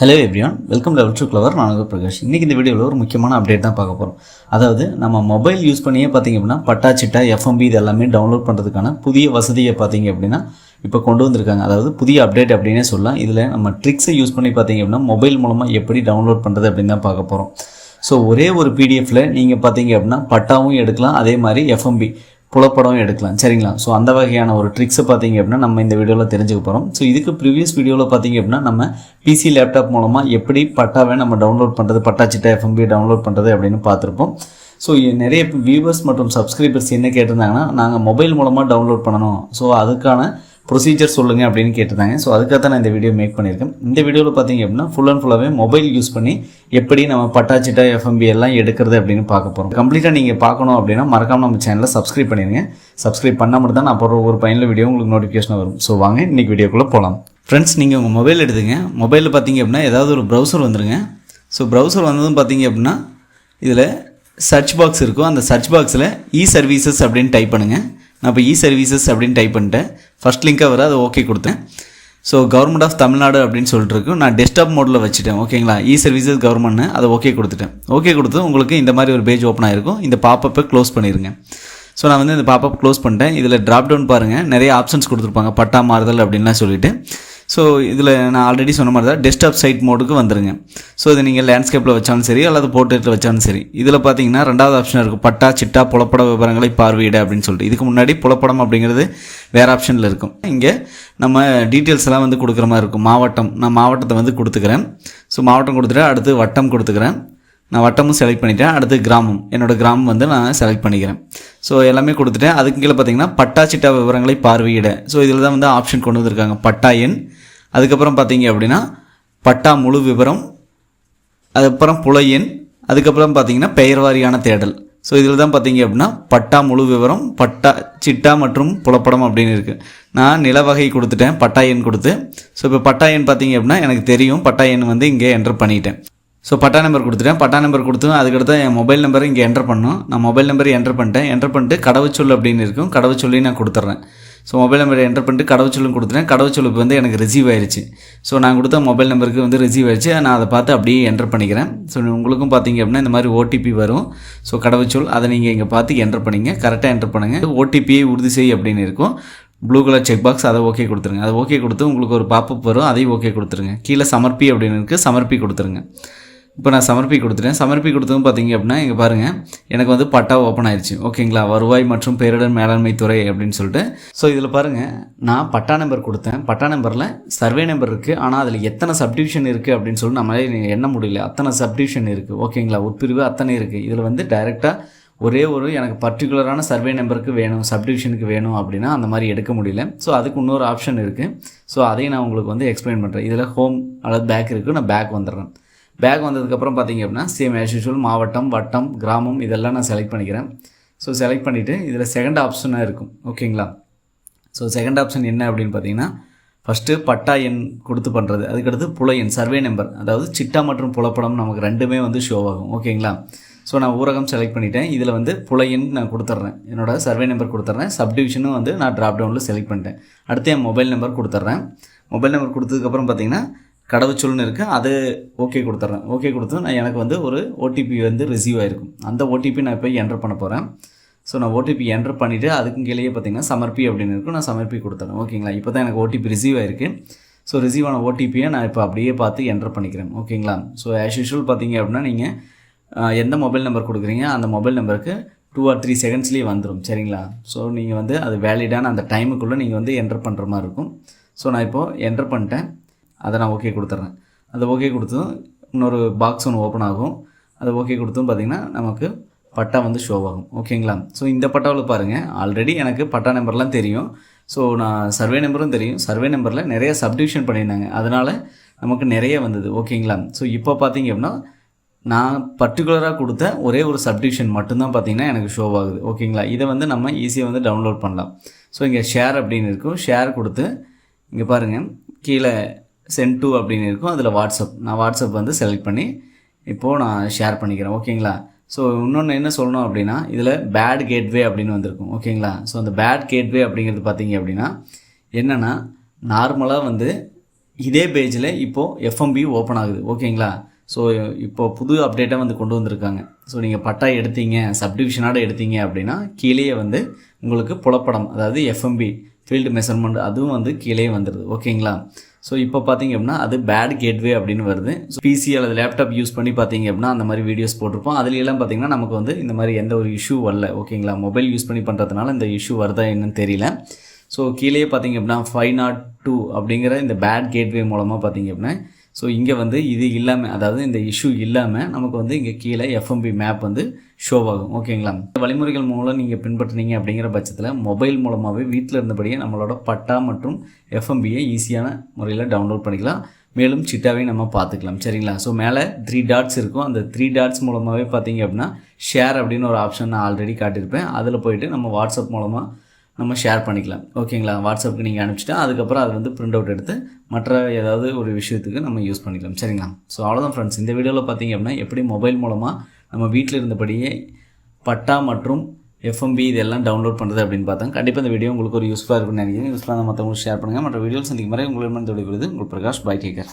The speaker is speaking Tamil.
Hello everyone welcome level to clever நான் பிரகாஷ். இன்றைக்கி இந்த வீடியோவில் ஒரு முக்கியமான அப்டேட் தான் பார்க்க போகிறோம் அதாவது நம்ம மொபைல் யூஸ் பண்ணியே பார்த்தீங்க அப்படின்னா பட்டா சிட்டா எஃப்எம்பி இது எல்லாமே டவுன்லோட் பண்ணுறதுக்கான புதிய வசதியை பார்த்தீங்க அப்படின்னா இப்போ கொண்டு வந்திருக்காங்க. அதாவது புதிய அப்டேட் அப்படின்னே சொல்லலாம். இதில் நம்ம ட்ரிக்ஸை யூஸ் பண்ணி பார்த்தீங்க அப்படின்னா மொபைல் மூலமாக எப்படி டவுன்லோட் பண்ணுறது அப்படின்னு தான் பார்க்க போகிறோம் ஸோ ஒரே ஒரு பிடிஎஃப்பில் நீங்கள் பார்த்தீங்க அப்படின்னா பட்டாவும் எடுக்கலாம். அதே மாதிரி எஃப்எம்பி புலப்படம் எடுக்கலாம். சரிங்களா? ஸோ அந்த வகையான ஒரு ட்ரிக்ஸை பார்த்தீங்க அப்படின்னா நம்ம இந்த வீடியோவில் தெரிஞ்சுக்க போகிறோம் ஸோ இதுக்கு ப்ரீவியஸ் வீடியோவில் பார்த்தீங்க அப்படின்னா நம்ம பிசி லேப்டாப் மூலமாக எப்படி பட்டாவை நம்ம டவுன்லோட் பண்ணுறது பட்டாச்சிட்ட எஃப்எம்பி டவுன்லோட் பண்ணுறது அப்படின்னு பார்த்துருப்போம். ஸோ நிறைய வியூவர்ஸ் மற்றும் சப்ஸ்கிரைபர்ஸ் என்ன கேட்டிருந்தாங்கன்னா நாங்கள் மொபைல் மூலமாக டவுன்லோட் பண்ணணும். ஸோ அதுக்கான ப்ரொசீஜர் சொல்லுங்கள் அப்படின்னு கேட்டிருந்தாங்க. ஸோ அதுக்காக தான் நான் இந்த வீடியோ மேக் பண்ணியிருக்கேன். இந்த வீடியோவில் பார்த்தீங்க அப்படின்னா ஃபுல் அண்ட் ஃபுல்லாகவே மொபைல் யூஸ் பண்ணி எப்படி நம்ம பட்டாச்சிட்டா எஃப்எம்பி எல்லாம் எடுக்கிறது அப்படின்னு பார்க்க போகிறோம் கம்ப்ளீட்டாக நீங்கள் பார்க்கணும் அப்படின்னா மறக்காமல் நம்ம சேனலை சப்ஸ்கிரைப் பண்ணிடுங்க சப்ஸ்கிரைப் பண்ணால் மட்டும் தான் நான் போடுற ஒரு பயனில் வீடியோ உங்களுக்கு நோட்டிஃபிகேஷன் வரும். ஸோ வாங்க இன்றைக்கி வீடியோக்குள்ளே போகலாம் ஃப்ரெண்ட்ஸ் நீங்கள் உங்கள் மொபைல் எடுத்துங்க. மொபைலில் பார்த்தீங்க அப்படின்னா ஏதாவது ஒரு ப்ரௌசர் வந்துருங்க. ஸோ ப்ரௌசர் வந்ததும் பார்த்தீங்க அப்படின்னா இதில் சர்ச் பாக்ஸ் இருக்கும். அந்த சர்ச் பாக்ஸில் இ சர்வீசஸ் அப்படின்னு டைப் பண்ணுங்கள் நான் இப்போ இ சர்வீசஸ் அப்படின்னு டைப் பண்ணிட்டேன். ஃபஸ்ட் லிங்காக வர அதை ஓகே கொடுத்தேன். ஸோ கவர்மெண்ட் ஆஃப் தமிழ்நாடு அப்படின்னு சொல்லிட்டு இருக்கும் நான் டெஸ்க்டாப் மோடில் வச்சுட்டேன் ஓகேங்களா இ சர்வீசஸ் கவர்மெண்ட்னு அதை ஓகே கொடுத்துட்டேன். ஓகே கொடுத்து உங்களுக்கு இந்த மாதிரி ஒரு பேஜ் ஓப்பன் ஆகிருக்கும் இந்த பாப்பப்பை க்ளோஸ் பண்ணிடுங்க ஸோ நான் வந்து இந்த பாப்பப் க்ளோஸ் பண்ணிட்டேன். இதில் ட்ராப் டவுன் பாருங்கள் நிறைய ஆப்ஷன்ஸ் கொடுத்துருப்பாங்க. பட்டா மாறுதல் அப்படின்லாம் சொல்லிட்டு. ஸோ இதில் நான் ஆல்ரெடி சொன்ன மாதிரி தான் டெஸ்க்டாப் சைட் மோடுக்கு வந்துருங்க. ஸோ இது நீங்கள் லேண்ட்ஸ்கேப்பில் வச்சாலும் சரி அல்லது போர்ட்ரேட்டில் வச்சாலும் சரி இதில் பார்த்தீங்கன்னா ரெண்டாவது ஆப்ஷன் இருக்குது பட்டா சிட்டா புலப்பட விவரங்களை பார்வையிட அப்படின்னு சொல்லிட்டு. இதுக்கு முன்னாடி புலப்படம் அப்படிங்கிறது வேறு ஆப்ஷனில் இருக்கும். இங்கே நம்ம டீட்டெயில்ஸ் எல்லாம் வந்து கொடுக்குற மாதிரி இருக்கும். மாவட்டம் நான் மாவட்டத்தை வந்து கொடுத்துக்கிறேன். ஸோ மாவட்டம் கொடுத்துட்டு அடுத்து வட்டம் கொடுத்துக்கிறேன். நான் வட்டமும் செலக்ட் பண்ணிட்டேன். அடுத்து கிராமம். என்னோடய கிராமம் வந்து நான் செலக்ட் பண்ணிக்கிறேன். ஸோ எல்லாமே கொடுத்துட்டேன். அதுக்கு கீழே பார்த்தீங்கன்னா பட்டா சிட்டா விவரங்களை பார்வையிட. ஸோ இதில் தான் வந்து ஆப்ஷன் கொண்டு வந்திருக்காங்க. பட்டா எண். அதுக்கப்புறம் பார்த்தீங்க அப்படின்னா பட்டா முழு விவரம் அதுக்கப்புறம் புல எண். அதுக்கப்புறம் பார்த்தீங்கன்னா பெயர் வாரியான தேடல். ஸோ இதில் தான் பார்த்தீங்க அப்படின்னா பட்டா முழு விவரம் பட்டா சிட்டா மற்றும் புலப்படம் அப்படின்னு இருக்குது நான் நில வகை கொடுத்துட்டேன். பட்டா எண் கொடுத்து. ஸோ இப்போ பட்டா எண் பார்த்தீங்க அப்படின்னா எனக்கு தெரியும். பட்டா எண் வந்து இங்கே என்டர் பண்ணிட்டேன். ஸோ பட்டா நம்பர் கொடுத்துட்டேன். பட்டா நம்பர் கொடுத்து அதுக்கடுத்து என் மொபைல் நம்பர் இங்கே என்டர் பண்ணணும். நான் மொபைல் நம்பர் என்டர் பண்ணிட்டேன். என்டர் பண்ணிட்டு கடவுச்சொல் அப்படின்னு இருக்கும். கடவுச்சொல்லையும் நான் கொடுத்துட்றேன். ஸோ மொபைல் நம்பர் என்டர் பண்ணிட்டு கடவுச்சொல்லும் கொடுத்துட்டேன். கடவுச்சொலுக்கு வந்து எனக்கு ரிசீவ் ஆயிடுச்சு ஸோ நான் கொடுத்த மொபைல் நம்பருக்கு வந்து ரிசீவ் ஆயிடுச்சு நான் அதை பார்த்து அப்படியே என்டர் பண்ணிக்கிறேன். ஸோ உங்களுக்கும் பார்த்தீங்க அப்படின்னா இந்த மாதிரி ஓடிபி வரும். ஸோ கடவுச்சொல் அதை நீங்கள் இங்கே பார்த்து என்டர் பண்ணிங்க. கரெக்டாக என்டர் பண்ணுங்கள் ஓடிபியை உறுதி செய் அப்படின்னு இருக்கும். ப்ளூ கலர் செக் பாக்ஸ் அதை ஓகே கொடுத்துருங்க. அதை ஓகே கொடுத்து உங்களுக்கு ஒரு பாப்பப் வரும். அதையும் ஓகே கொடுத்துருங்க. கீழே சமர்ப்பி அப்படின்னு இருக்குது சமர்ப்பி கொடுத்துருங்க. இப்போ நான் சமர்ப்பி கொடுத்துட்டேன். சமர்ப்பி கொடுத்ததும் பார்த்தீங்க அப்படின்னா இங்கே பாருங்கள் எனக்கு வந்து பட்டா ஓப்பன் ஆயிடுச்சு ஓகேங்களா? வருவாய் மற்றும் பேரிடர் மேலாண்மை துறை அப்படின்னு சொல்லிட்டு. ஸோ இதில் பாருங்கள் நான் பட்டா நம்பர் கொடுத்தேன். பட்டா நம்பரில் சர்வே நம்பர் இருக்குது ஆனால் அதில் எத்தனை சப்டிவிஷன் இருக்குது அப்படின்னு சொல்லி நம்மளால எண்ண முடியல. அத்தனை சப்டிவிஷன் இருக்குது ஓகேங்களா? உட்பிரிவு அத்தனை இருக்குது இதில் வந்து டைரெக்டாக ஒரே ஒரு எனக்கு பர்டிகுலரான சர்வே நம்பருக்கு வேணும் சப்டிவிஷனுக்கு வேணும் அப்படின்னா அந்த மாதிரி எடுக்க முடியல. ஸோ அதுக்கு இன்னொரு ஆப்ஷன் இருக்குது ஸோ அதையும் நான் உங்களுக்கு வந்து எக்ஸ்பிளைன் பண்ணுறேன் இதில் ஹோம் அல்லது பேக் இருக்குது நான் பேக் வந்துடுறேன். பேக் வந்ததுக்கப்புறம் பார்த்தீங்க அப்படின்னா சேம் ஆஸ் யூஷுவல் மாவட்டம் வட்டம் கிராமம் இதெல்லாம் நான் செலக்ட் பண்ணிக்கிறேன். ஸோ செலக்ட் பண்ணிவிட்டு இதில் செகண்ட் ஆப்ஷனாக இருக்கும். ஓகேங்களா? ஸோ செகண்ட் ஆப்ஷன் என்ன அப்படின்னு பார்த்தீங்கன்னா ஃபஸ்ட்டு பட்டா எண் கொடுத்து பண்ணுறது அதுக்கடுத்து புல எண் சர்வே நம்பர் அதாவது சிட்டா மற்றும் புலப்படம் நமக்கு ரெண்டுமே வந்து ஷோ ஆகும். ஓகேங்களா? ஸோ நான் ஊரகம் செலக்ட் பண்ணிட்டேன். இதில் வந்து புலையன் நான் கொடுத்துட்றேன். என்னோடய சர்வே நம்பர் கொடுத்துட்றேன். சப்டிவிஷனும் வந்து நான் ட்ராப் டவுனில் செலக்ட் பண்ணிட்டேன். அடுத்து என் மொபைல் நம்பர் கொடுத்துட்றேன். மொபைல் நம்பர் கொடுத்ததுக்கப்புறம் பார்த்தீங்கன்னா கடவுச்சொல்னு இருக்குது அது ஓகே கொடுத்துட்றேன் ஓகே கொடுத்து நான் எனக்கு வந்து ஒரு ஓடிபி வந்து ரிசீவ் ஆகிருக்கும் அந்த ஓடிபி நான் இப்போ என்டர் பண்ண போகிறேன் ஸோ நான் ஓடிபி என்டர் பண்ணிவிட்டு அதுக்கும் கீழேயே பார்த்தீங்கன்னா சமர்ப்பி அப்படின்னு இருக்கும். நான் சமர்ப்பி கொடுத்துறேன். ஓகேங்களா இப்போ தான் எனக்கு ஓடிபி ரிசீவ் ஆயிருக்கு. ஸோ ரிசீவ் ஆன ஓடிபியை நான் இப்போ அப்படியே பார்த்து என்டர் பண்ணிக்கிறேன். ஓகேங்களா ஸோ ஆஸ் யூஷுவல் பார்த்தீங்க அப்படின்னா நீங்கள் எந்த மொபைல் நம்பர் கொடுக்குறீங்க அந்த மொபைல் நம்பருக்கு டூ ஆர் த்ரீ செகண்ட்ஸ்லேயே வந்துடும் சரிங்களா? ஸோ நீங்கள் வந்து அது வேலிடான அந்த டைமுக்குள்ளே நீங்கள் வந்து என்டர் பண்ணுற மாதிரி இருக்கும். ஸோ நான் இப்போது என்டர் பண்ணிட்டேன். அதை நான் ஓகே கொடுத்துட்றேன் அதை ஓகே கொடுத்தும் இன்னொரு பாக்ஸ் ஒன்று ஓப்பன் ஆகும். அதை ஓகே கொடுத்தும் பார்த்திங்கன்னா நமக்கு பட்டா வந்து ஷோ ஆகும். ஓகேங்களா ஸோ இந்த பட்டாவில் பாருங்கள் ஆல்ரெடி எனக்கு பட்டா நம்பர்லாம் தெரியும். ஸோ நான் சர்வே நம்பரும் தெரியும். சர்வே நம்பரில் நிறைய சப்டிவிஷன் பண்ணியிருந்தாங்க. அதனால் நமக்கு நிறைய வந்தது. ஓகேங்களா ஸோ இப்போ பார்த்தீங்க அப்படின்னா நான் பர்டிகுலராக கொடுத்த ஒரே ஒரு சப்டிவிஷன் மட்டும்தான் பார்த்தீங்கன்னா எனக்கு ஷோ ஆகுது. ஓகேங்களா இதை வந்து நம்ம ஈஸியாக வந்து டவுன்லோட் பண்ணலாம். ஸோ இங்கே ஷேர் அப்படின்னு இருக்கும். ஷேர் கொடுத்து இங்கே பாருங்கள் கீழே சென்ட் டூ அப்படின்னு இருக்கும். அதில் வாட்ஸ்அப் நான் வாட்ஸ்அப் வந்து செலக்ட் பண்ணி இப்போது நான் ஷேர் பண்ணிக்கிறேன். ஓகேங்களா ஸோ இன்னொன்று என்ன சொல்லணும் அப்படின்னா இதில் பேட் கேட்வே அப்படின்னு வந்திருக்கும். ஓகேங்களா ஸோ அந்த பேட் கேட்வே அப்படிங்கிறது பார்த்தீங்க அப்படின்னா என்னென்னா நார்மலாக வந்து இதே பேஜில் இப்போது எஃப்எம்பி ஓப்பன் ஆகுது. ஓகேங்களா ஸோ இப்போ புது அப்டேட்டாக வந்து கொண்டு வந்திருக்காங்க. ஸோ நீங்கள் பட்டா எடுத்தீங்க சப்டிவிஷனோட எடுத்தீங்க அப்படின்னா கீழேயே வந்து உங்களுக்கு புலப்படம் அதாவது எஃப்எம்பி ஃபீல்டு மெஷர்மெண்ட் அதுவும் வந்து கீழே வந்துடுது ஓகேங்களா ஸோ இப்போ பார்த்தீங்க அப்படின்னா அது பேட் கேட்வே அப்படின்னு வருது. ஸோ பிசி அல்லது லேப்டாப் யூஸ் பண்ணி பார்த்தீங்க அப்படின்னா அந்த மாதிரி வீடியோஸ் போட்டிருப்போம். அதுலலாம் பார்த்தீங்கன்னா நமக்கு வந்து இந்த மாதிரி எந்த ஒரு இஷ்யூ வரல. ஓகேங்களா மொபைல் யூஸ் பண்ணி பண்ணுறதுனால இந்த இஷ்யூ வருதா என்னன்னு தெரியல. ஸோ கீழே பார்த்தீங்க அப்படின்னா ஃபைவ் நாட் டூ அப்படிங்கிற இந்த பேட் கேட்வே மூலமாக பார்த்தீங்க அப்படின்னா ஸோ இங்கே வந்து இது இல்லாமல் அதாவது இந்த இஷ்யூ இல்லாமல் நமக்கு வந்து இங்கே கீழே எஃப்எம்பி மேப் வந்து ஷோ ஆகும். ஓகேங்களா இந்த வழிமுறைகள் மூலம் நீங்கள் பின்பற்றினீங்க அப்படிங்கிற பட்சத்தில் மொபைல் மூலமாகவே வீட்டில் இருந்தபடியே நம்மளோட பட்டா மற்றும் எஃப்எம்பியை ஈஸியான முறையில் டவுன்லோட் பண்ணிக்கலாம். மேலும் சிட்டாவே நம்ம பார்த்துக்கலாம். சரிங்களா? ஸோ மேலே த்ரீ டாட்ஸ் இருக்கும். அந்த த்ரீ டாட்ஸ் மூலமாகவே பார்த்தீங்க அப்படின்னா ஷேர் அப்படின்னு ஒரு ஆப்ஷன் நான் ஆல்ரெடி காட்டியிருப்பேன். அதில் போயிட்டு நம்ம வாட்ஸ்அப் மூலமாக நம்ம ஷேர் பண்ணிக்கலாம். ஓகேங்களா வாட்ஸ்அப்புக்கு நீங்கள் அனுப்பிச்சிட்டா அதுக்கப்புறம் அது வந்து பிரிண்ட் அவுட் எடுத்து மற்ற ஏதாவது ஒரு விஷயத்துக்கு நம்ம யூஸ் பண்ணிக்கலாம். சரிங்களா? ஸோ அவ்வளோதான் ஃப்ரெண்ட்ஸ் இந்த வீடியோவில் பார்த்தீங்க அப்படின்னா எப்படி மொபைல் மூலமாக நம்ம வீட்டில் இருந்தபடியே பட்டா மற்றும் எஃப்எம்பி இதெல்லாம் டவுன்லோட் பண்ணுறது அப்படின்னு பார்த்தா கண்டிப்பாக இந்த வீடியோ உங்களுக்கு ஒரு யூஸ்ஃபுல்லாக இருக்கும்னு நினைக்கிறேன். யூஸ்ஃபுல்லாக மற்றவங்களுக்கு ஷேர் பண்ணுங்கள் மற்ற வீடியோஸ் சந்திக்கும் வரை உங்களிடம் விடுவது உங்கள் பிரகாஷ் பை கேக்கர்